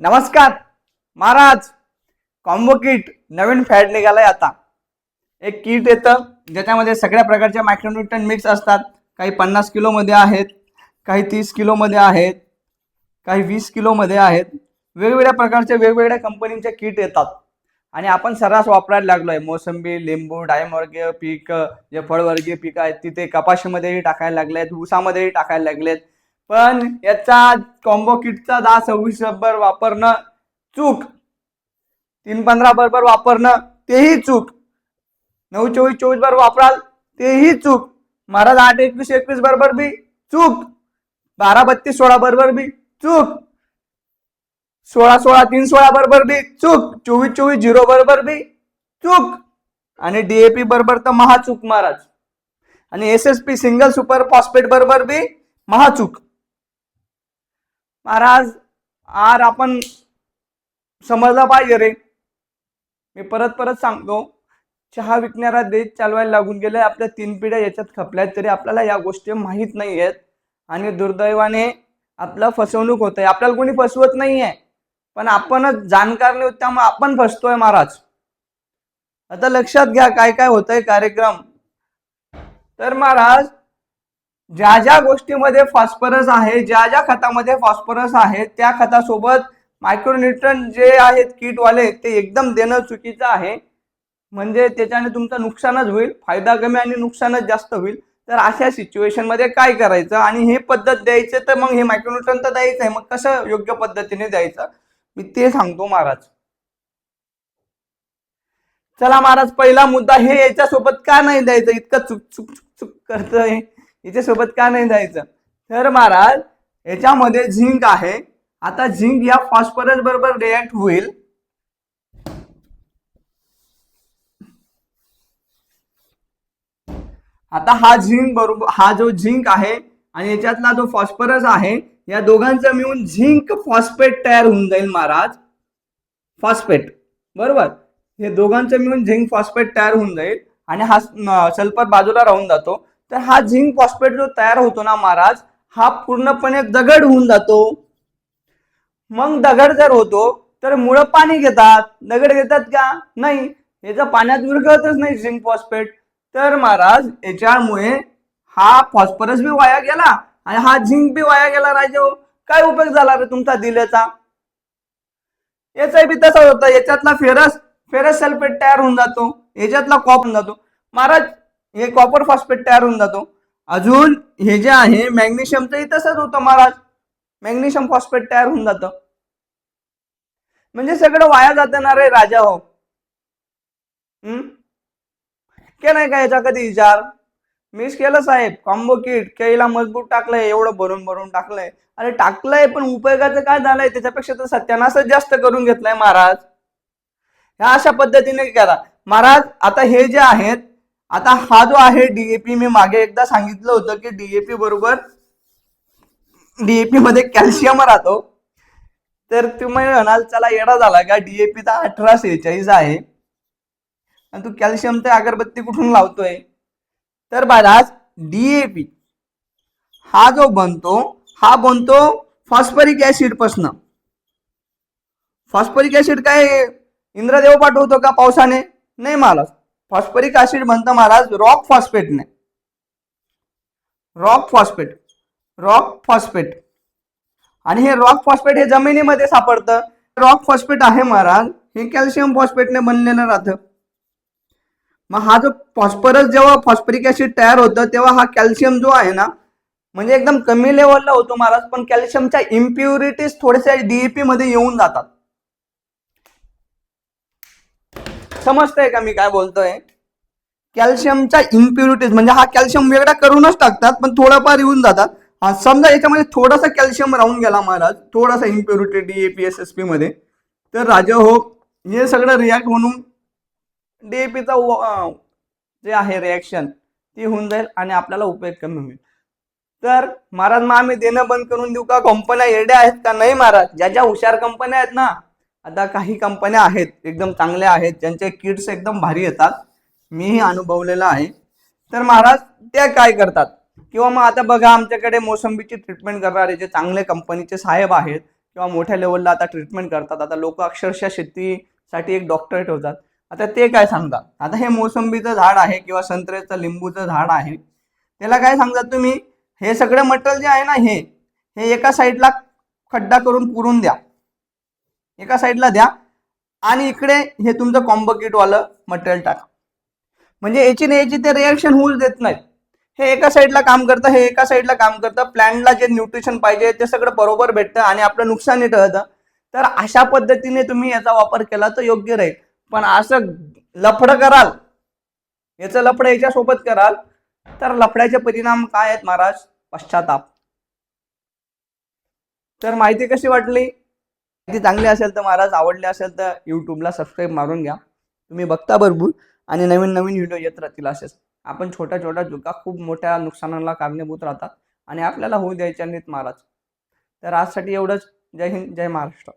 नमस्कार महाराज. Combo kit नवीन फॅड निघालाय आता. एक किट येतं ज्याच्यामध्ये सगळ्या प्रकारच्या मायक्रोन्युट्रन मिक्स असतात. काही पन्नास किलोमध्ये आहेत काही तीस किलोमध्ये आहेत काही वीस किलोमध्ये आहेत. वेगवेगळ्या प्रकारच्या वेगवेगळ्या कंपनीचे किट येतात. आणि आपण सर्रास वापरायला लागलो आहे मोसंबी लिंबू डायमवर्गीय पीक जे फळवर्गीय पिकं आहेत तिथे कपाशीमध्येही टाकायला लागले आहेत ऊसामध्येही टाकायला लागलेत. पण याचा कॉम्बो किटचा दहा सव्वीस बरोबर वापरणं चूक. तीन पंधरा बरोबर वापरणं तेही चूक. नऊ चोवीस चोवीस बरोबर वापराल तेही चूक. महाराज आठ एकवीस एकवीस बरोबर बी चूक. बारा बत्तीस सोळा बरोबर बी चूक. सोळा सोळा तीन सोळा बरोबर बी चूक. चोवीस चोवीस झिरो बरोबर बी चूक. आणि डीएपी बरोबर तर महाचूक महाराज. आणि S S P single super phosphate बरोबर बी महाचूक महाराज आर आपण समजला पाहिजे रे. मी परत परत सांगतो चहा विकणारा देश चालवायला लागून गेले आपल्या तीन पिढ्या याच्यात खपल्यात तरी आपल्याला या गोष्टी माहीत नाही आहेत आणि दुर्दैवाने आपलं फसवणूक होत आहे आपल्याला कोणी फसवत नाही आहे पण आपणच जाणकार नाही होत त्यामुळे आपण फसतोय महाराज. आता लक्षात घ्या काय काय होतंय कार्यक्रम. तर महाराज ज्या ज्या गोष्टीमध्ये फॉस्फरस आहे ज्या ज्या खतामध्ये फॉस्फरस आहे त्या खतासोबत मायक्रोन्युट्रन जे आहेत किटवाले ते एकदम देणं चुकीचं आहे. म्हणजे त्याच्याने तुमचं नुकसानच होईल फायदा कमी आणि नुकसानच जास्त होईल. तर अशा सिच्युएशनमध्ये काय करायचं? आणि हे पद्धत द्यायचं तर मग हे मायक्रोन्युट्रन तर द्यायचं आहे. मग कसं योग्य पद्धतीने द्यायचं? मी ते सांगतो महाराज. चला महाराज पहिला मुद्दा हे याच्यासोबत का नाही द्यायचं? इतकं चुक चुक चुक चुक याच्यासोबत का नाही जायचं? तर महाराज याच्यामध्ये झिंक आहे. आता झिंक या फॉस्फरस बरोबर रिॲक्ट होईल. आता हा झिंक बरोबर हा जो झिंक आहे आणि याच्यातला जो फॉस्फरस आहे या दोघांचं मिळून झिंक फॉस्फेट तयार होऊन जाईल महाराज. फॉस्फेट बरोबर? हे दोघांचं मिळून झिंक फॉस्फेट तयार होऊन जाईल. आणि हा सल्फर बाजूला राहून जातो. तर हा झिंक फॉस्फेट जो तयार होतो ना महाराज हा पूर्णपणे दगड होऊन जातो. मग दगड जर होतो तर मुळं पाणी घेतात. दगड घेतात का? नाही. याचा पाण्यात विरघळतच नाही झिंक फॉस्फेट. तर महाराज याच्यामुळे हा फॉस्फरस बी वाया गेला आणि हा झिंक बी वाया गेला राजे. काय उपयोग झाला रे तुमचा दिल्याचा? याचा बी तसाच होता. याच्यातला फेरस फेरस सल्फेट तयार होऊन जातो. याच्यातला कॉप होऊन जातो. महाराज हे कॉपर फॉस्फेट तयार होऊन जातो. अजून हे जे आहे मॅग्नेशियमचंही तसंच होतं महाराज. मॅग्नेशियम फॉस्फेट तयार होऊन जातं. म्हणजे सगळं वाया जातं ना रे राजा हो. के नाही का याचा कधी विचार? मिस केलं साहेब. कॉम्बो किट केळीला मजबूत टाकलंय एवढं भरून भरून टाकलंय. अरे टाकलंय पण उपयोगाचं काय झालंय? त्याच्यापेक्षा तर सत्यानाशच जास्त करून घेतलाय महाराज. ह्या अशा पद्धतीने करा. महाराज आता हे जे आहेत आता हा जो आहे डीएपी मी मागे एकदा सांगितलं होतं की डीएपी बरोबर डीएपी मध्ये कॅल्शियम राहतो. तर तुम्ही म्हणाल चला येडा झाला का? डीएपी तर अठरा सेहेचाळीस आहे. आणि तू कॅल्शियमचा अगरबत्ती कुठून लावतोय? तर महाराज डीएपी हा जो बनतो हा बनतो फॉस्फरिक ऍसिड पासन. फॉस्फरिक ऍसिड काय इंद्रदेव पाठवतो का पावसाने? नाही महाराज. फॉस्फरिक ऍसिड बनतं महाराज रॉक फॉस्फेटने रॉक फॉस्फेट रॉक फॉस्फेट. आणि हे रॉक फॉस्फेट हे जमिनीमध्ये सापडतं. रॉक फॉस्फेट आहे महाराज हे कॅल्शियम फॉस्फेटने बनलेलं राहतं. मग हा जो फॉस्फरस जेव्हा फॉस्फरिक ऍसिड तयार होतं तेव्हा हा कॅल्शियम जो आहे ना म्हणजे एकदम कमी लेवलला होतो महाराज पण कॅल्शियमच्या इम्प्युरिटीज थोड्याशा डीएपी मध्ये येऊन जातात. समजतंय का मी काय बोलतोय? कॅल्शियमच्या इम्प्युरिटीज म्हणजे हा कॅल्शियम वेगळा करूनच टाकतात पण थोडाफार येऊन जातात. हा समजा याच्यामध्ये थोडासा कॅल्शियम राहून गेला महाराज थोडासा impurity D A P S S P मध्ये तर राजा हो हे सगळं रिॲक्ट म्हणून पीचा जे आहे रिॲक्शन ती होऊन जाईल आणि आपल्याला उपयोग कमी होईल. तर महाराज मग आम्ही देणं बंद करून देऊ का? कंपन्या येड्या आहेत का? नाही महाराज ज्या ज्या हुशार कंपन्या आहेत ना आता काही कंपन्या आहेत एकदम चांगल्या आहेत ज्यांचे किट्स एकदम भारी येतात. मीही अनुभवलेलं आहे. तर महाराज त्या काय करतात? किंवा मग आता बघा आमच्याकडे मोसंबीची ट्रीटमेंट करणारे जे चांगले कंपनीचे साहेब आहेत किंवा मोठ्या लेवलला आता ट्रीटमेंट करतात. आता लोक अक्षरशः शेतीसाठी एक डॉक्टर ठेवतात. आता ते काय सांगतात? आता हे मोसंबीचं झाड आहे किंवा संत्र्याचं लिंबूचं झाड आहे. त्याला काय सांगतात तुम्ही? हे सगळं मटेरियल जे आहे ना हे हे एका साईडला खड्डा करून पुरून द्या. एका साईडला द्या. आणि इकडे हे तुमचं कॉम्बो किटवालं मटेरियल टाका. म्हणजे याची ना याची ते रिॲक्शन होऊच देत नाहीत. हे एका साईडला काम करतं हे एका साईडला काम करतं. प्लॅनला जे न्यूट्रिशन पाहिजे ते सगळं बरोबर भेटतं आणि आपलं नुकसानही टळतं तर अशा पद्धतीने तुम्ही याचा वापर केला तर योग्य राहील. पण असं लफडं कराल याचं लफडं याच्यासोबत कराल तर लफड्याचे परिणाम काय आहेत महाराज? पश्चाताप. तर माहिती कशी वाटली? माहिती चांगली असेल तर महाराज आवडली असेल तर यूट्यूबला सबस्क्राईब मारून घ्या. तुम्ही बघता भरपूर. आणि नवीन नवीन व्हिडिओ येत राहतील असेच. आपण छोट्या छोट्या चुका खूप मोठ्या नुकसानाला कारणीभूत राहतात आणि आपल्याला होऊ द्यायच्या नाहीत महाराज. तर आजसाठी एवढंच. जय हिंद जय महाराष्ट्र.